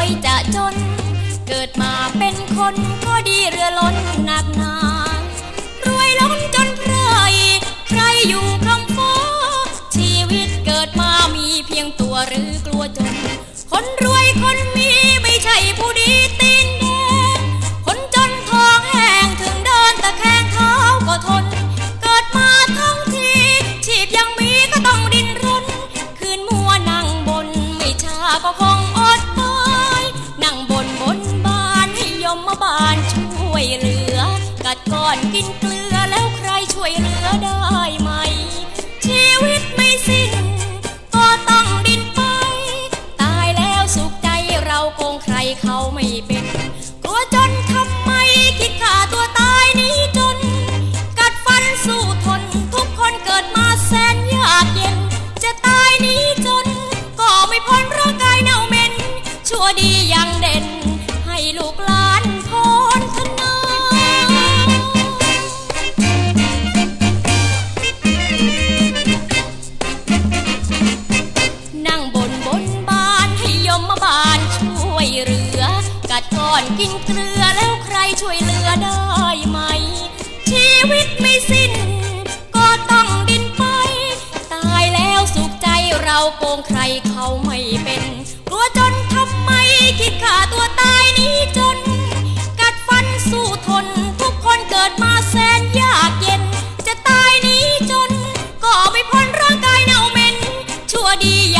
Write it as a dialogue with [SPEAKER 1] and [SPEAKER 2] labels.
[SPEAKER 1] วยจะจน เกิดมาเป็นคนก็ดีเรือล้นหนักหนารวยล้นจนใครใครอยู่คำฟ้าชีวิตเกิดมามีเพียงตัวหรือกลัวจน คนรวยคนมีไม่ใช่ผู้ดีตินแดงคนจนทองแห้งถึงเดินตะแคงเท้าก็ทน เกิดมาทั้งทีชีพยังมีก็ต้องดินรน คืนมัวนั่งบนไม่ช้าก็คงานช่วยเหลือ กัดก้อนกินเกลือแล้วใครช่วยเหลือได้ไหม ชีวิตไม่สิ้น ก็ต้องดินไป ตายแล้วสุขใจเราโกงใครเขาไม่เป็น อนกินเกลือแล้วใครช่วยเหลือได้ไหม ชีวิตไม่สิ้น ก็ต้องดินไป ตายแล้วสุขใจเราโกงใครเขาไม่เป็นกลัวจนทำไมคิดฆ่าตัวตายนี้จน กัดฟันสู้ทน ทุกคนเกิดมาแสนยากเย็น จะตายนี้จน ก็ไม่พ้นร่างกายเน่าเหม็นชั่วดีอย่า